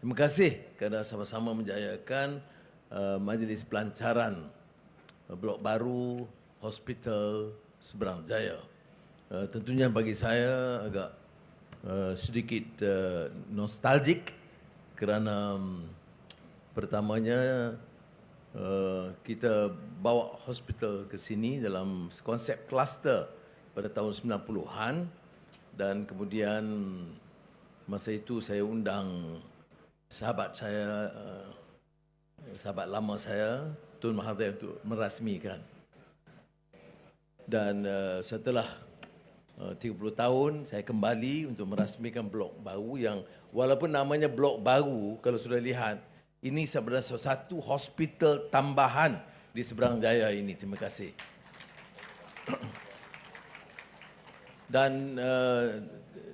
Terima kasih kerana sama-sama menjayakan uh, majlis pelancaran uh, blok baru Hospital Seberang Jaya. Uh, tentunya bagi saya agak uh, sedikit uh, nostalgik kerana um, pertamanya uh, kita bawa hospital ke sini dalam konsep kluster pada tahun 90-an dan kemudian masa itu saya undang sahabat saya uh, sahabat lama saya Tun Mahathir untuk merasmikan. Dan uh, setelah uh, 30 tahun saya kembali untuk merasmikan blok baru yang walaupun namanya blok baru kalau sudah lihat ini sebenarnya satu hospital tambahan di seberang jaya ini. Terima kasih. Dan uh,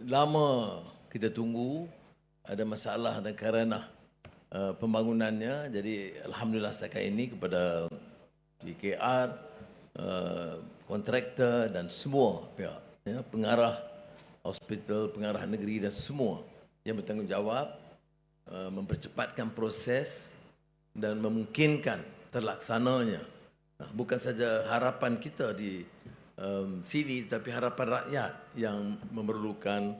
lama kita tunggu ada masalah dan kerana uh, pembangunannya. Jadi alhamdulillah setakat ini kepada DKR uh, kontraktor dan semua pihak ya, pengarah hospital pengarah negeri dan semua yang bertanggungjawab uh, mempercepatkan proses dan memungkinkan terlaksananya. Nah, bukan saja harapan kita di um, sini tapi harapan rakyat yang memerlukan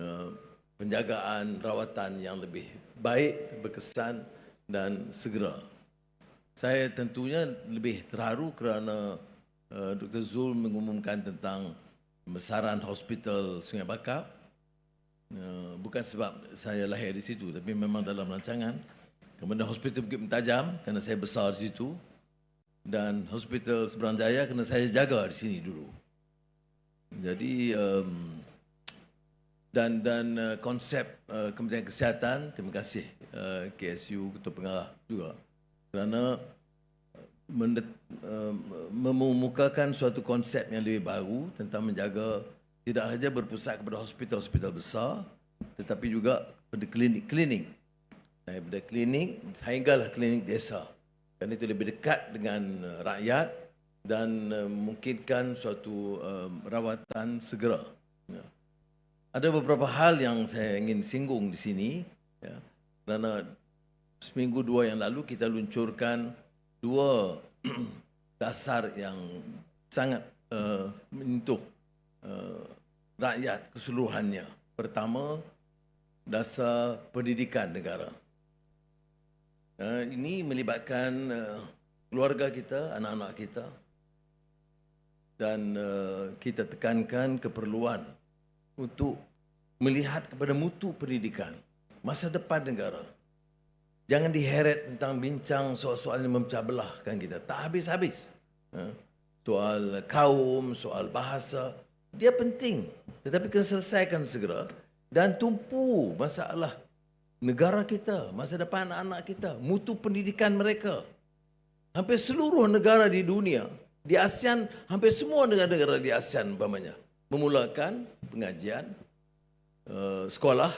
uh, penjagaan rawatan yang lebih baik, berkesan dan segera. Saya tentunya lebih terharu kerana uh, Dr. Zul mengumumkan tentang besaran hospital Sungai Bakar. Uh, bukan sebab saya lahir di situ, tapi memang dalam rancangan. Kemudian hospital Bukit Mentajam, kerana saya besar di situ. Dan hospital Seberang Jaya, kerana saya jaga di sini dulu. Jadi, um, dan dan uh, konsep uh, Kementerian Kesihatan terima kasih uh, KSU Ketua Pengarah juga. Kerana uh, mendet, uh, memukakan suatu konsep yang lebih baru tentang menjaga tidak saja berpusat kepada hospital-hospital besar tetapi juga pada klinik-klinik daripada klinik sehinggalah klinik desa. Kerana itu lebih dekat dengan uh, rakyat dan uh, memungkinkan suatu uh, rawatan segera. Ya. Ada beberapa hal yang saya ingin singgung di sini. Ya. Kerana seminggu dua yang lalu kita luncurkan dua dasar yang sangat uh, menyentuh uh, rakyat keseluruhannya. Pertama, dasar pendidikan negara. Uh, ini melibatkan uh, keluarga kita, anak-anak kita. Dan uh, kita tekankan keperluan untuk melihat kepada mutu pendidikan, masa depan negara. Jangan diheret tentang bincang soal-soal yang memecah belahkan kita. Tak habis-habis. Ha? Soal kaum, soal bahasa. Dia penting. Tetapi kena selesaikan segera. Dan tumpu masalah negara kita, masa depan anak-anak kita, mutu pendidikan mereka. Hampir seluruh negara di dunia, di ASEAN, hampir semua negara-negara di ASEAN umpamanya memulakan pengajian uh, sekolah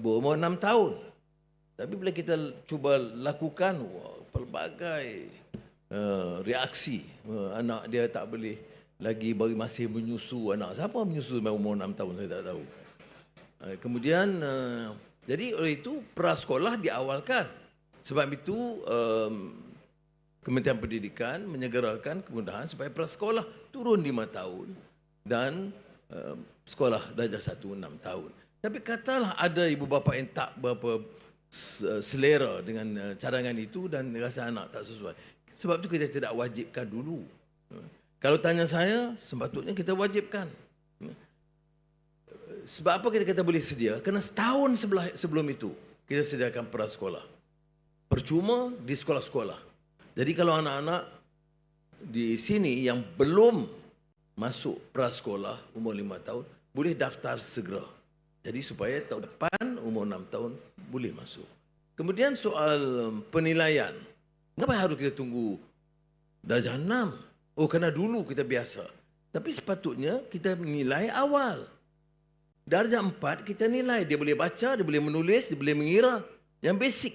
berumur enam tahun. Tapi bila kita cuba lakukan wah, pelbagai uh, reaksi, uh, anak dia tak boleh lagi bagi masih menyusu anak. Siapa menyusu sampai umur enam tahun saya tak tahu. Uh, kemudian uh, jadi oleh itu prasekolah diawalkan. Sebab itu um, Kementerian Pendidikan menyegerakan kemudahan supaya prasekolah turun lima tahun dan sekolah darjah satu enam tahun. Tapi katalah ada ibu bapa yang tak berapa selera dengan uh, cadangan itu dan rasa anak tak sesuai. Sebab itu kita tidak wajibkan dulu. Kalau tanya saya, sepatutnya kita wajibkan. Sebab apa kita kata boleh sedia? Kerana setahun sebelah, sebelum itu, kita sediakan prasekolah. Percuma di sekolah-sekolah. Jadi kalau anak-anak di sini yang belum masuk prasekolah umur lima tahun, boleh daftar segera. Jadi supaya tahun depan umur enam tahun boleh masuk. Kemudian soal um, penilaian. Kenapa harus kita tunggu darjah enam? Oh, kerana dulu kita biasa. Tapi sepatutnya kita nilai awal. Darjah empat kita nilai. Dia boleh baca, dia boleh menulis, dia boleh mengira. Yang basic.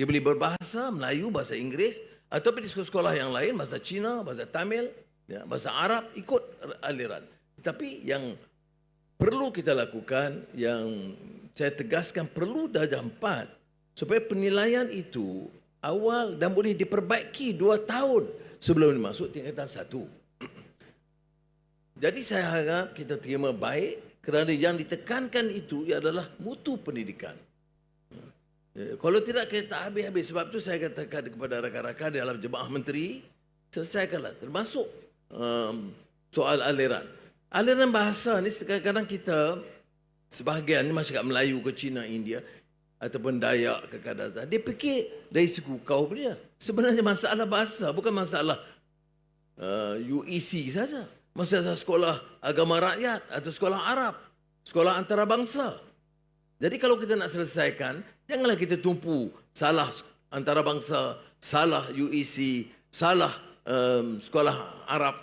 Dia boleh berbahasa Melayu, bahasa Inggeris. Atau di sekolah-sekolah yang lain, bahasa Cina, bahasa Tamil, ya, bahasa Arab, ikut aliran. Tapi yang perlu kita lakukan yang saya tegaskan perlu darjah empat supaya penilaian itu awal dan boleh diperbaiki dua tahun sebelum masuk tingkatan satu. Jadi saya harap kita terima baik kerana yang ditekankan itu adalah mutu pendidikan. Ya, Kalau tidak kita habis-habis sebab itu saya katakan kepada rakan-rakan dalam jemaah menteri selesaikanlah termasuk um, soal aliran. Aliran bahasa ni kadang-kadang kita sebahagian ni masyarakat Melayu ke Cina, India ataupun Dayak ke Kadazan, dia fikir dari suku kaum dia. Sebenarnya masalah bahasa bukan masalah uh, UEC saja. Masalah sekolah agama rakyat atau sekolah Arab, sekolah antarabangsa. Jadi kalau kita nak selesaikan, janganlah kita tumpu salah antarabangsa, salah UEC, salah um, sekolah Arab.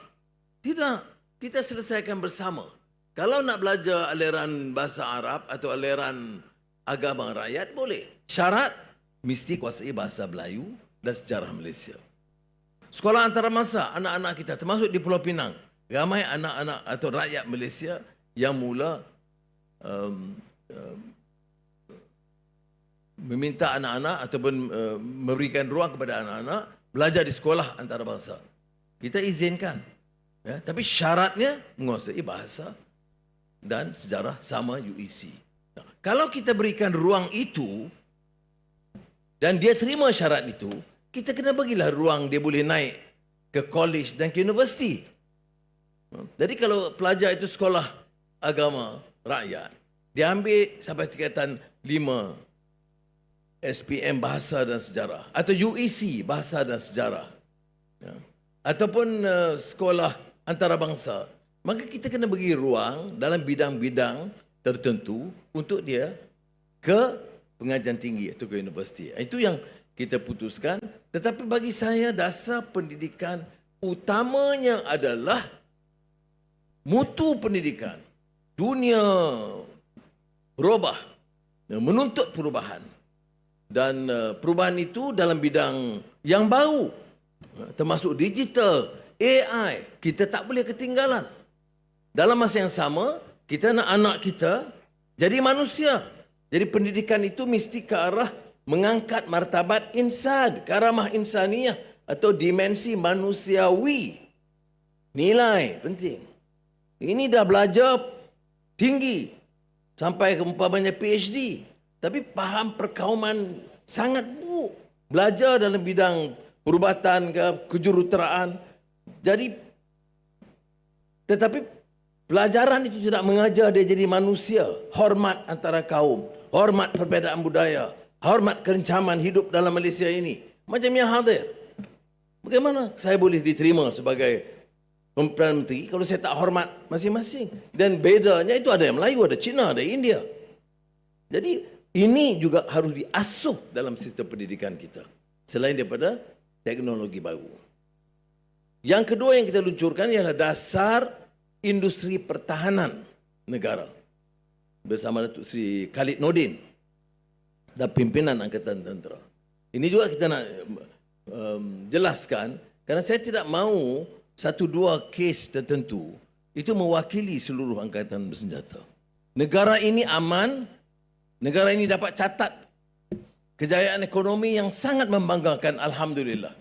Tidak, kita selesaikan bersama. Kalau nak belajar aliran bahasa Arab atau aliran agama rakyat, boleh. Syarat, mesti kuasai bahasa Melayu dan sejarah Malaysia. Sekolah antarabangsa, anak-anak kita termasuk di Pulau Pinang, ramai anak-anak atau rakyat Malaysia yang mula um, um, meminta anak-anak ataupun uh, memberikan ruang kepada anak-anak belajar di sekolah antarabangsa. Kita izinkan. Ya, tapi syaratnya menguasai bahasa dan sejarah sama UEC. Nah, kalau kita berikan ruang itu dan dia terima syarat itu, kita kena bagilah ruang dia boleh naik ke college dan ke universiti. Jadi kalau pelajar itu sekolah agama rakyat, dia ambil sampai tingkatan 5 SPM Bahasa dan Sejarah atau UEC Bahasa dan Sejarah. Ya. Ataupun uh, sekolah antarabangsa, maka kita kena bagi ruang dalam bidang-bidang tertentu untuk dia ke pengajian tinggi atau ke universiti. Itu yang kita putuskan. Tetapi bagi saya dasar pendidikan utamanya adalah mutu pendidikan. Dunia berubah, menuntut perubahan dan uh, perubahan itu dalam bidang yang baru termasuk digital, AI, kita tak boleh ketinggalan. Dalam masa yang sama, kita nak anak kita jadi manusia. Jadi pendidikan itu mesti ke arah mengangkat martabat insan, karamah insaniah atau dimensi manusiawi. Nilai penting. Ini dah belajar tinggi sampai ke umpamanya PhD. Tapi faham perkauman sangat buruk. Belajar dalam bidang perubatan ke kejuruteraan. Jadi tetapi pelajaran itu tidak mengajar dia jadi manusia. Hormat antara kaum. Hormat perbezaan budaya. Hormat kerencaman hidup dalam Malaysia ini. Macam yang hadir. Bagaimana saya boleh diterima sebagai Perdana Menteri kalau saya tak hormat masing-masing. Dan bedanya itu ada yang Melayu, ada Cina, ada India. Jadi ini juga harus diasuh dalam sistem pendidikan kita. Selain daripada teknologi baru. Yang kedua yang kita luncurkan ialah dasar industri pertahanan negara. Bersama Datuk Sri Khalid Nordin dan pimpinan Angkatan Tentera. Ini juga kita nak um, jelaskan kerana saya tidak mahu satu dua kes tertentu itu mewakili seluruh angkatan bersenjata. Negara ini aman negara ini dapat catat kejayaan ekonomi yang sangat membanggakan alhamdulillah.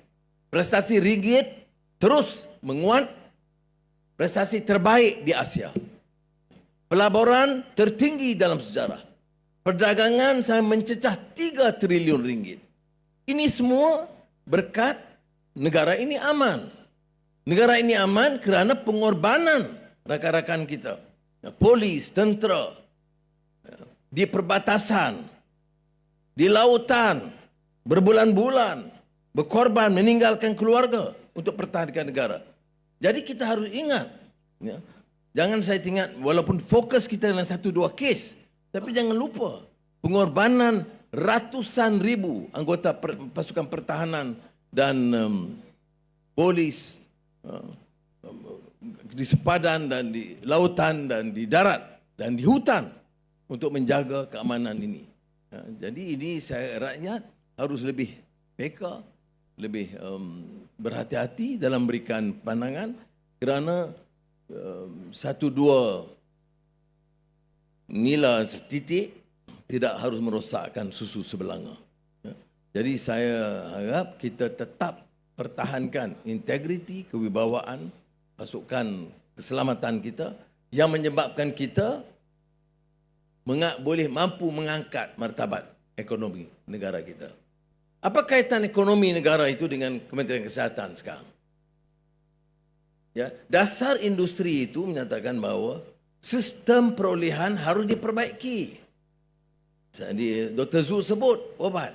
Prestasi ringgit terus menguat. Prestasi terbaik di Asia. Pelaburan tertinggi dalam sejarah. Perdagangan saya mencecah 3 triliun ringgit. Ini semua berkat negara ini aman. Negara ini aman kerana pengorbanan rakan-rakan kita. Polis, tentera, di perbatasan, di lautan, berbulan-bulan, berkorban, meninggalkan keluarga untuk pertahankan negara. Jadi kita harus ingat, ya, jangan saya ingat walaupun fokus kita dalam satu dua kes, tapi jangan lupa pengorbanan ratusan ribu anggota pasukan pertahanan dan um, polis uh, di sepadan dan di lautan dan di darat dan di hutan untuk menjaga keamanan ini. Ya, jadi ini saya rakyat harus lebih peka, lebih um, berhati-hati dalam berikan pandangan kerana um, satu dua nila setitik tidak harus merosakkan susu sebelanga. Jadi saya harap kita tetap pertahankan integriti, kewibawaan, pasukan keselamatan kita yang menyebabkan kita boleh mampu mengangkat martabat ekonomi negara kita. Apa kaitan ekonomi negara itu dengan Kementerian Kesihatan sekarang? Ya, dasar industri itu menyatakan bahawa sistem perolehan harus diperbaiki. Jadi Dr. Zul sebut obat.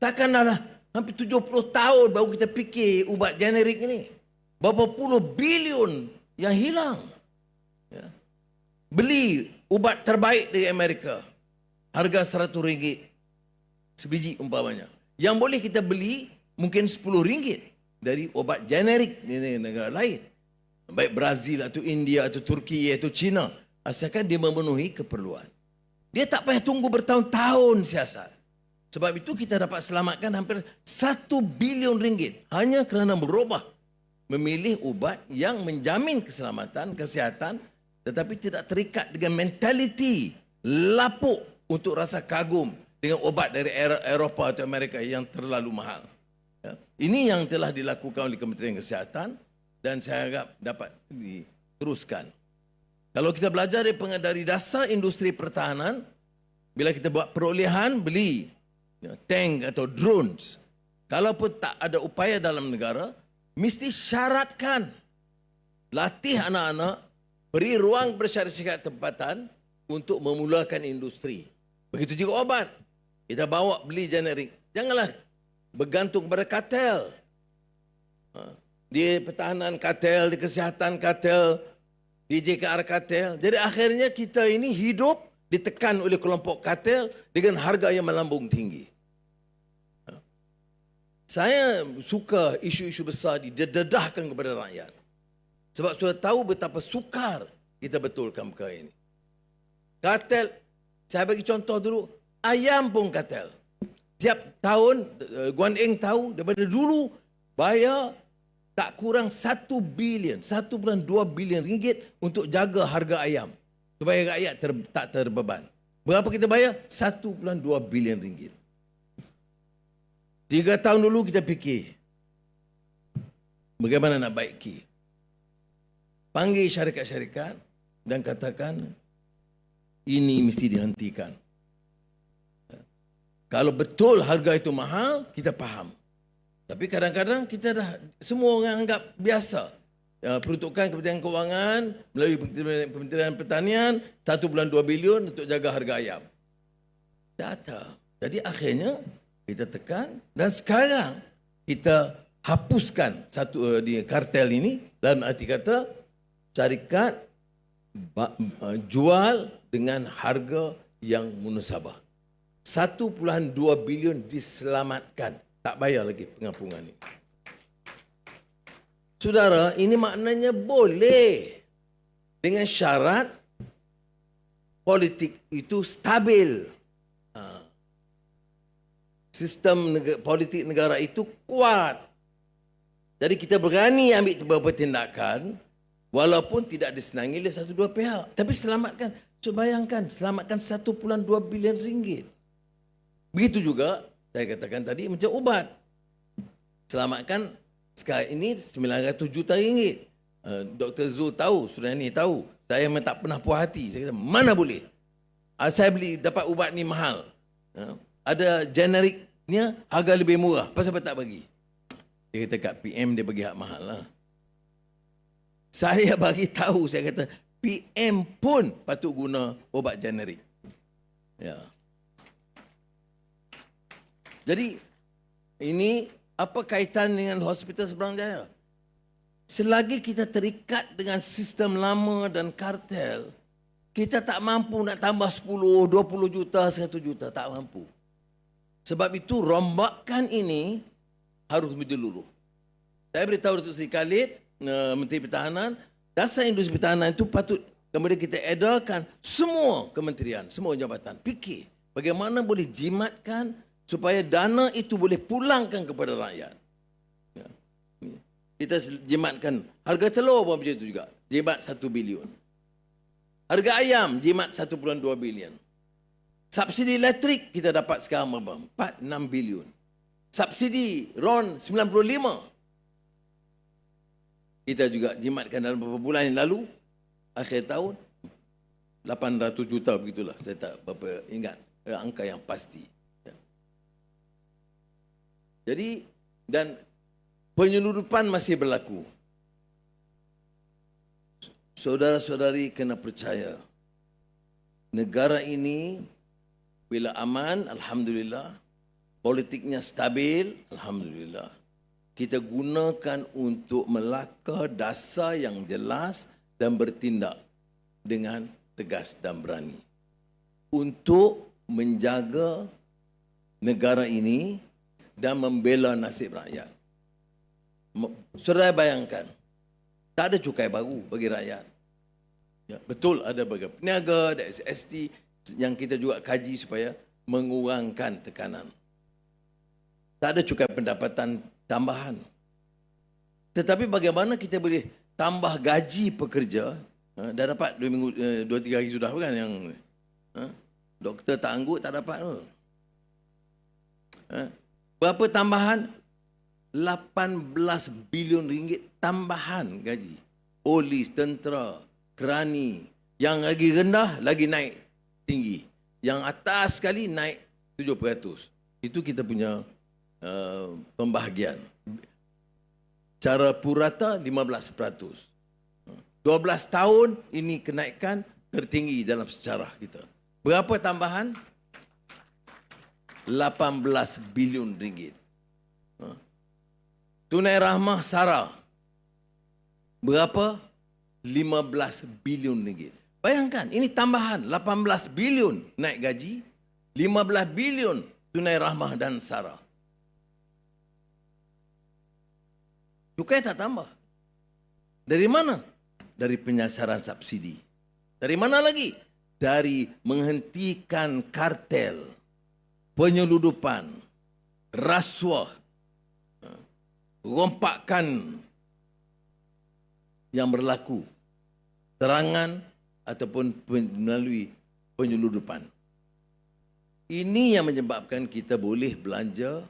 Takkan dah hampir 70 tahun baru kita fikir ubat generik ini. Berapa puluh bilion yang hilang. Ya. Beli ubat terbaik dari Amerika. Harga 100 ringgit sebiji umpamanya. Yang boleh kita beli mungkin 10 ringgit dari obat generik di negara lain. Baik Brazil atau India atau Turki atau China. Asalkan dia memenuhi keperluan. Dia tak payah tunggu bertahun-tahun siasat. Sebab itu kita dapat selamatkan hampir satu bilion ringgit hanya kerana berubah memilih ubat yang menjamin keselamatan, kesihatan tetapi tidak terikat dengan mentaliti lapuk untuk rasa kagum dengan obat dari Eropah atau Amerika yang terlalu mahal. Ya. Ini yang telah dilakukan oleh Kementerian Kesihatan dan saya harap dapat diteruskan. Kalau kita belajar dari dasar industri pertahanan, bila kita buat perolehan, beli ya, tank atau drones. Kalaupun tak ada upaya dalam negara, mesti syaratkan latih anak-anak, beri ruang bersyarat-syarat tempatan untuk memulakan industri. Begitu juga obat. Kita bawa beli generik. Janganlah bergantung pada kartel. Ha. Di pertahanan kartel, di kesihatan kartel, di JKR kartel. Jadi akhirnya kita ini hidup ditekan oleh kelompok kartel dengan harga yang melambung tinggi. Ha. Saya suka isu-isu besar didedahkan kepada rakyat. Sebab sudah tahu betapa sukar kita betulkan perkara ini. Kartel, saya bagi contoh dulu, ayam pun kartel. Tiap tahun, eh, Guan Eng tahu daripada dulu bayar tak kurang 1 bilion, 1.2 bilion ringgit untuk jaga harga ayam. Supaya rakyat ter, tak terbeban. Berapa kita bayar? 1.2 bilion ringgit. Tiga tahun dulu kita fikir. Bagaimana nak baiki. Panggil syarikat-syarikat dan katakan ini mesti dihentikan. Kalau betul harga itu mahal, kita faham. Tapi kadang-kadang kita dah semua orang anggap biasa. Ya, peruntukan Kementerian Kewangan melalui Kementerian Pertanian 1.2 bilion untuk jaga harga ayam. Data. Jadi akhirnya kita tekan dan sekarang kita hapuskan satu uh, di kartel ini dalam arti kata syarikat uh, jual dengan harga yang munasabah. 1.2 bilion diselamatkan tak bayar lagi pengampungan ini. Saudara, ini maknanya boleh dengan syarat politik itu stabil. Ha. Sistem negara, politik negara itu kuat. Jadi kita berani ambil beberapa tindakan walaupun tidak disenangi oleh satu dua pihak. Tapi selamatkan, cuba bayangkan, selamatkan 1.2 bilion ringgit. Begitu juga saya katakan tadi macam ubat. Selamatkan sekarang ini 900 juta ringgit. Uh, Dr. Zul tahu, sudah ni tahu. Saya memang tak pernah puas hati. Saya kata, mana boleh? Uh, saya beli, dapat ubat ni mahal. Uh, ada generiknya, harga lebih murah. Pasal apa tak bagi? Dia kata kat PM dia bagi hak mahal lah. Saya bagi tahu, saya kata, PM pun patut guna ubat generik. Ya. Jadi ini apa kaitan dengan hospital seberang jaya? Selagi kita terikat dengan sistem lama dan kartel, kita tak mampu nak tambah 10, 20 juta, 100 juta. Tak mampu. Sebab itu rombakan ini harus menyeluruh. Saya beritahu Datuk Sri Khalid, eh, Menteri Pertahanan, dasar industri pertahanan itu patut kemudian kita edarkan semua kementerian, semua jabatan. Fikir bagaimana boleh jimatkan supaya dana itu boleh pulangkan kepada rakyat. Ya. Kita jimatkan harga telur pun macam itu juga. Jimat satu bilion. Harga ayam jimat 1.2 bilion. Subsidi elektrik kita dapat sekarang berapa? 4 6 bilion. subsidi RON 95. Kita juga jimatkan dalam beberapa bulan yang lalu, akhir tahun, 800 juta begitulah. Saya tak berapa ingat eh, angka yang pasti. Ya. Jadi, dan penyeludupan masih berlaku. Saudara-saudari kena percaya, negara ini bila aman, Alhamdulillah, politiknya stabil, Alhamdulillah, kita gunakan untuk melaka dasar yang jelas dan bertindak dengan tegas dan berani untuk menjaga negara ini dan membela nasib rakyat. Saudara bayangkan, tak ada cukai baru bagi rakyat. Ya, betul ada bagi peniaga, ada SST yang kita juga kaji supaya mengurangkan tekanan. Tak ada cukai pendapatan tambahan. Tetapi bagaimana kita boleh tambah gaji pekerja? Ha, dah dapat dua minggu, eh, dua tiga hari sudah kan yang ha, doktor tak anggut tak dapat pun. Ha, berapa tambahan? 18 bilion ringgit tambahan gaji. Polis, tentera, kerani. Yang lagi rendah, lagi naik tinggi. Yang atas sekali naik 7%. Itu kita punya uh, pembahagian. Cara purata 15%. 12 tahun ini kenaikan tertinggi dalam sejarah kita. Berapa tambahan? 18 bilion ringgit. Ha. Tunai rahmah Sarah. Berapa? 15 bilion ringgit. Bayangkan, ini tambahan 18 bilion naik gaji, 15 bilion tunai rahmah dan Sarah. Cukai tak tambah. Dari mana? Dari penyasaran subsidi. Dari mana lagi? Dari menghentikan kartel, penyeludupan, rasuah, rompakan yang berlaku, terangan ataupun melalui penyeludupan. Ini yang menyebabkan kita boleh belanja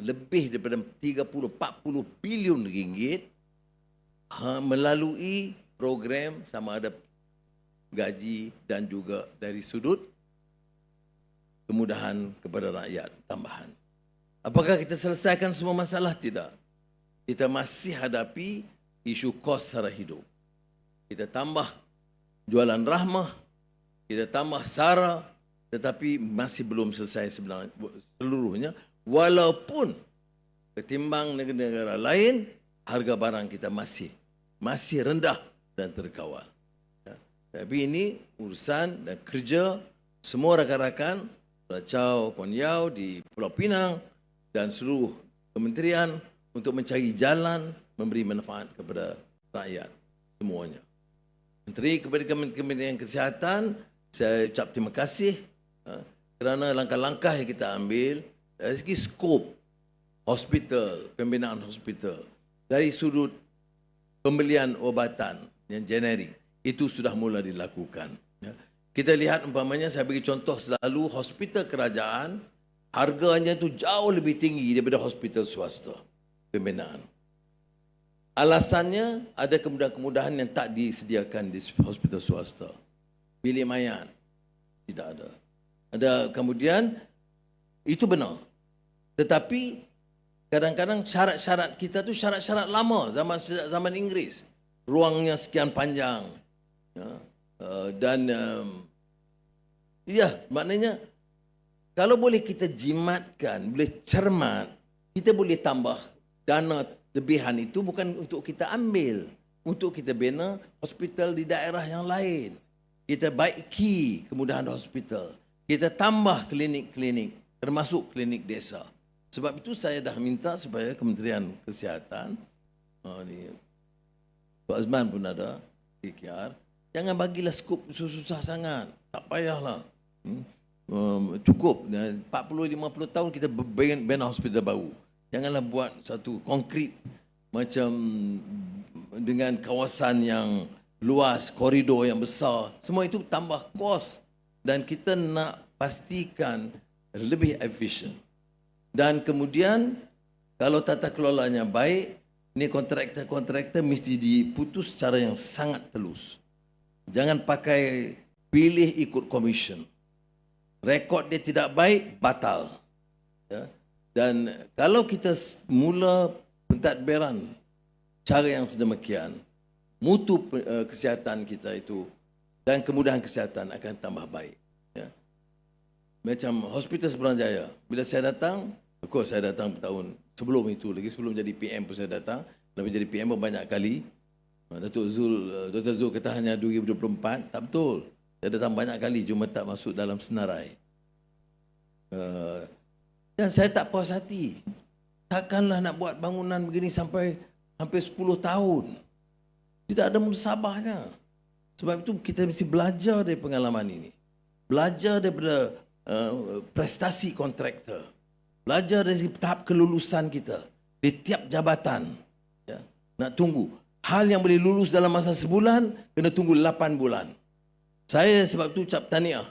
lebih daripada 30-40 bilion ringgit ha, melalui program sama ada gaji dan juga dari sudut kemudahan kepada rakyat tambahan. Apakah kita selesaikan semua masalah? Tidak. Kita masih hadapi isu kos sara hidup. Kita tambah jualan rahmah, kita tambah sara, tetapi masih belum selesai sebenarnya seluruhnya walaupun ketimbang negara-negara lain harga barang kita masih masih rendah dan terkawal. Ya. Tapi ini urusan dan kerja semua rakan-rakan Racau Kuan Yau di Pulau Pinang dan seluruh kementerian untuk mencari jalan memberi manfaat kepada rakyat semuanya. Menteri kepada Kementerian Kesihatan, saya ucap terima kasih ha, kerana langkah-langkah yang kita ambil dari segi skop hospital, pembinaan hospital, dari sudut pembelian ubatan yang generik, itu sudah mula dilakukan. Ya. Kita lihat umpamanya, saya bagi contoh selalu, hospital kerajaan, harganya itu jauh lebih tinggi daripada hospital swasta, pembinaan. Alasannya, ada kemudahan-kemudahan yang tak disediakan di hospital swasta. Bilik mayat, tidak ada. Ada kemudian, itu benar. Tetapi kadang-kadang syarat-syarat kita tu syarat-syarat lama zaman zaman Inggeris. Ruangnya sekian panjang. Ya. Uh, dan um, ya, maknanya kalau boleh kita jimatkan, boleh cermat, kita boleh tambah dana lebihan itu bukan untuk kita ambil, untuk kita bina hospital di daerah yang lain. Kita baiki kemudahan hospital. Kita tambah klinik-klinik termasuk klinik desa. Sebab itu saya dah minta supaya Kementerian Kesihatan, oh ni, Pak Azman pun ada, KKR, jangan bagilah skop susah-susah sangat. Tak payahlah. Hmm? Um, cukup. 40-50 tahun kita bina hospital baru. Janganlah buat satu konkret macam dengan kawasan yang luas, koridor yang besar. Semua itu tambah kos. Dan kita nak pastikan lebih efisien. Dan kemudian kalau tata kelolanya baik, ni kontraktor-kontraktor mesti diputus secara yang sangat telus. Jangan pakai pilih ikut komisen. Rekod dia tidak baik, batal. Ya. Dan kalau kita mula pentadbiran cara yang sedemikian, mutu uh, kesihatan kita itu dan kemudahan kesihatan akan tambah baik. Macam hospital Seberang Jaya, bila saya datang, of course saya datang tahun sebelum itu, lagi sebelum jadi PM pun saya datang, lebih jadi PM pun banyak kali. Datuk Zul, uh, Dr. Zul kata hanya 2024, tak betul. Saya datang banyak kali, cuma tak masuk dalam senarai. Uh, dan saya tak puas hati. Takkanlah nak buat bangunan begini sampai hampir 10 tahun. Tidak ada musabahnya. Sebab itu kita mesti belajar dari pengalaman ini. Belajar daripada uh, prestasi kontraktor. Belajar dari tahap kelulusan kita. Di tiap jabatan. Ya. Nak tunggu. Hal yang boleh lulus dalam masa sebulan, kena tunggu 8 bulan. Saya sebab itu ucap taniah.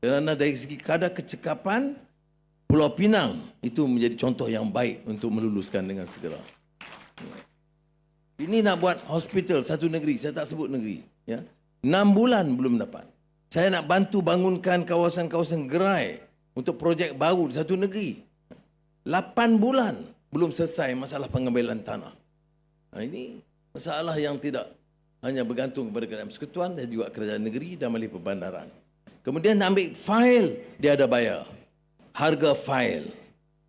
Kerana dari segi kadar kecekapan, Pulau Pinang itu menjadi contoh yang baik untuk meluluskan dengan segera. Ini nak buat hospital satu negeri, saya tak sebut negeri. Ya. Enam bulan belum dapat. Saya nak bantu bangunkan kawasan-kawasan gerai untuk projek baru di satu negeri. Lapan bulan belum selesai masalah pengambilan tanah. Nah, ini masalah yang tidak hanya bergantung kepada kerajaan persekutuan dan juga kerajaan negeri dan melalui perbandaran. Kemudian nak ambil file, dia ada bayar harga fail.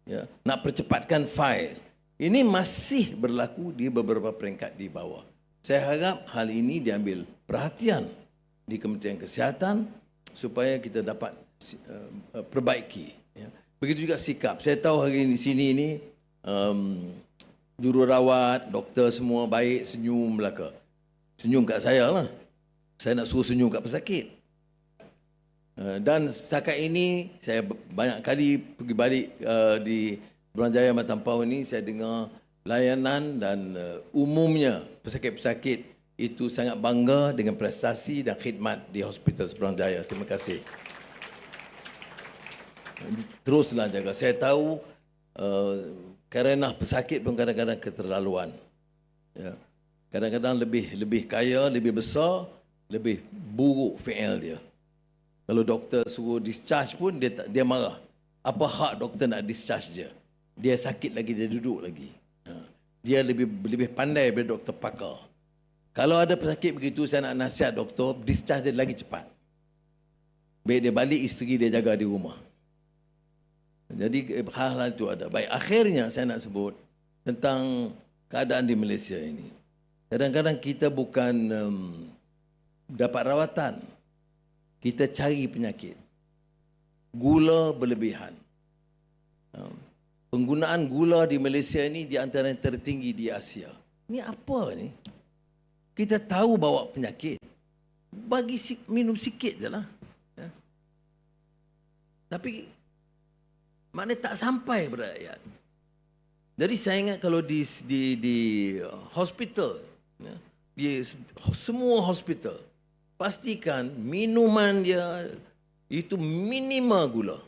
Ya, nak percepatkan fail. Ini masih berlaku di beberapa peringkat di bawah. Saya harap hal ini diambil perhatian di Kementerian Kesihatan supaya kita dapat uh, perbaiki. Ya. Begitu juga sikap. Saya tahu hari ini di sini ini um, jururawat, doktor semua baik, senyum belaka. Senyum kat saya lah. Saya nak suruh senyum kat pesakit. Eh, dan setakat ini saya banyak kali pergi balik uh, di Belanjaya Matampau ini saya dengar layanan dan uh, umumnya pesakit-pesakit itu sangat bangga dengan prestasi dan khidmat di Hospital Seberang Jaya. Terima kasih. Teruslah jaga. Saya tahu uh, kerana pesakit pun kadang-kadang keterlaluan. Ya. Kadang-kadang lebih lebih kaya, lebih besar, lebih buruk fi'il dia. Kalau doktor suruh discharge pun dia tak, dia marah. Apa hak doktor nak discharge dia? Dia sakit lagi dia duduk lagi. Ha. Dia lebih lebih pandai daripada doktor pakar. Kalau ada pesakit begitu saya nak nasihat doktor discharge dia lagi cepat. Baik dia balik isteri dia jaga di rumah. Jadi hal-hal itu ada. Baik akhirnya saya nak sebut tentang keadaan di Malaysia ini. Kadang-kadang kita bukan um, dapat rawatan kita cari penyakit. Gula berlebihan. Ha. Penggunaan gula di Malaysia ini di antara yang tertinggi di Asia. Ini apa ni? Kita tahu bawa penyakit. Bagi minum sikit je lah. Ya. Tapi mana tak sampai kepada rakyat. Jadi saya ingat kalau di di di hospital, ya, di semua hospital, pastikan minuman dia itu minima gula.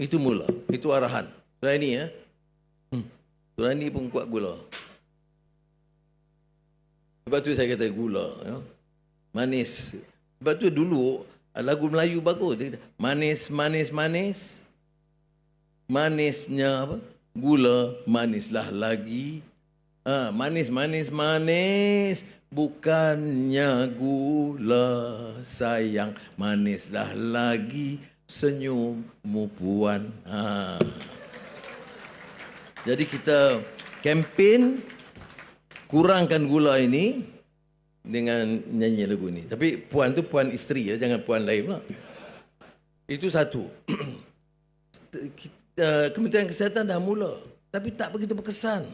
Itu mula. Itu arahan. Rani ya. Hmm. Rani pun kuat gula. Sebab tu saya kata gula. Ya. Manis. Sebab tu dulu lagu Melayu bagus. Dia kata, manis, manis, manis. Manisnya apa? Gula manislah lagi. Ha, manis, manis, manis. Bukannya gula sayang manislah lagi senyummu puan. Ha. Jadi kita kempen kurangkan gula ini dengan nyanyi lagu ini. Tapi puan tu puan isteri ya, jangan puan lain lah. Itu satu. Kementerian Kesihatan dah mula. Tapi tak begitu berkesan.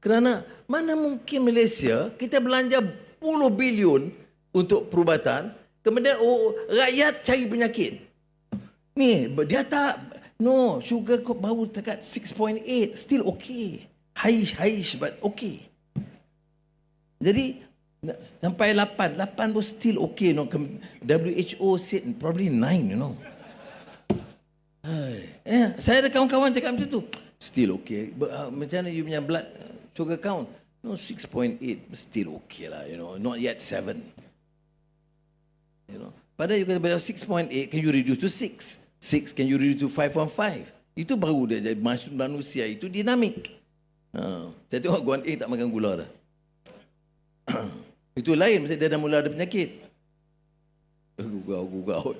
Kerana mana mungkin Malaysia kita belanja puluh bilion untuk perubatan, kemudian oh, rakyat cari penyakit. Ni dia tak no sugar kau baru dekat 6.8 still okay. Haish haish but okay. Jadi sampai 8, 8 pun still okay no. WHO said probably 9 you know. Eh, saya ada kawan-kawan cakap macam tu. Still okay. But, uh, macam mana you punya blood uh, sugar count? No, 6.8. Still okay lah, you know. Not yet 7. You know. Padahal you kata pada 6.8, can you reduce to 6? 6, can you reduce to 5.5? Itu baru dia manusia itu dinamik. Ha. Saya tengok Guan A tak makan gula dah. itu lain, mesti dia dah mula ada penyakit. Gugau-gugau.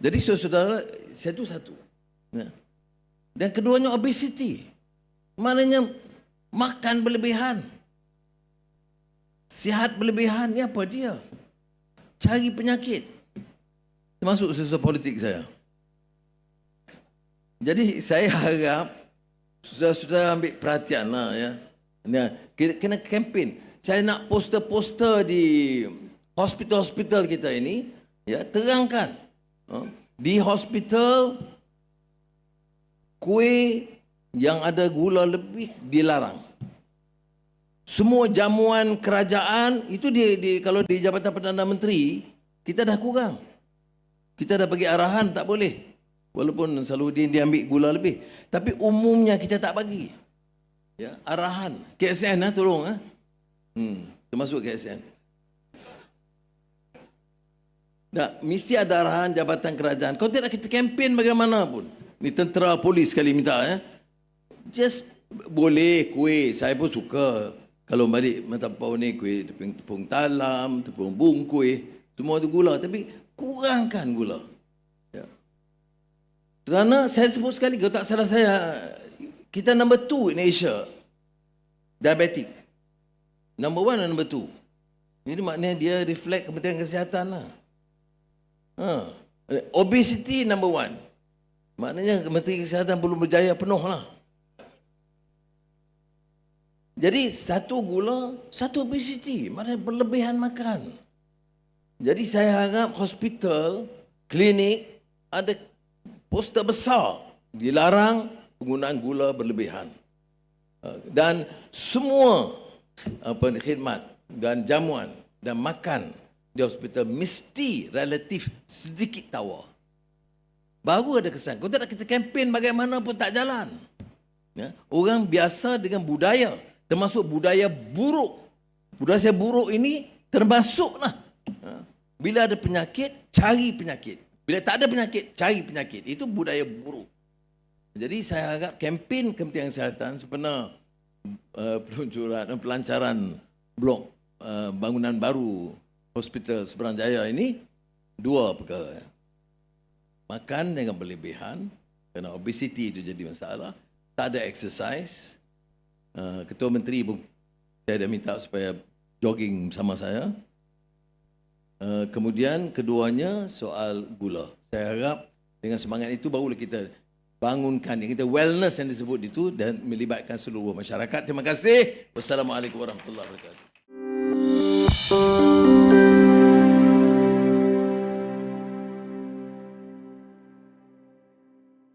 Jadi saudara-saudara, satu satu. Ya. Dan keduanya obesity. Maknanya makan berlebihan. Sihat berlebihan ni apa dia? Cari penyakit. Termasuk susah politik saya. Jadi saya harap sudah-sudah ambil perhatian lah ya. Kena kempen. Saya nak poster-poster di hospital-hospital kita ini ya terangkan ha, di hospital kuih yang ada gula lebih dilarang. Semua jamuan kerajaan itu di, di kalau di Jabatan Perdana Menteri kita dah kurang. Kita dah bagi arahan tak boleh. Walaupun selalu dia, ambil gula lebih. Tapi umumnya kita tak bagi. Ya, arahan. KSN lah tolong. Ha? Hmm, termasuk KSN. Tak, mesti ada arahan jabatan kerajaan. Kau tidak kita kempen bagaimana pun. Ni tentera polis sekali minta. Ya. Just boleh kuih. Saya pun suka. Kalau balik mentapau ni kuih tepung, tepung talam, tepung bungkuih. Semua tu gula. Tapi kurangkan gula. Ya. Kerana saya sebut sekali, kalau tak salah saya, kita number two in Asia. Diabetik. Number one dan number two. Ini maknanya dia reflect Kementerian Kesihatan lah. Ha. Obesity number one. Maknanya Kementerian Kesihatan belum berjaya penuh lah. Jadi satu gula, satu obesity. Maknanya berlebihan makan. Jadi saya harap hospital, klinik ada poster besar dilarang penggunaan gula berlebihan. Uh, Dan semua khidmat dan jamuan dan makan di hospital mesti relatif sedikit tawar. Baru ada kesan. Kau tak kita kempen bagaimana pun tak jalan. Ya? Orang biasa dengan budaya, termasuk budaya buruk. Budaya buruk ini termasuklah. Ha? Bila ada penyakit, cari penyakit. Bila tak ada penyakit, cari penyakit. Itu budaya buruk. Jadi saya harap kempen Kementerian Kesihatan sebenar uh, peluncuran uh, pelancaran blok uh, bangunan baru hospital Seberang Jaya ini dua perkara. Makan dengan berlebihan kerana obesity itu jadi masalah. Tak ada exercise. Uh, Ketua Menteri pun saya dah minta supaya jogging sama saya. Uh, kemudian keduanya soal gula. Saya harap dengan semangat itu barulah kita bangunkan yang kita wellness yang disebut itu dan melibatkan seluruh masyarakat. Terima kasih. Wassalamualaikum warahmatullahi wabarakatuh.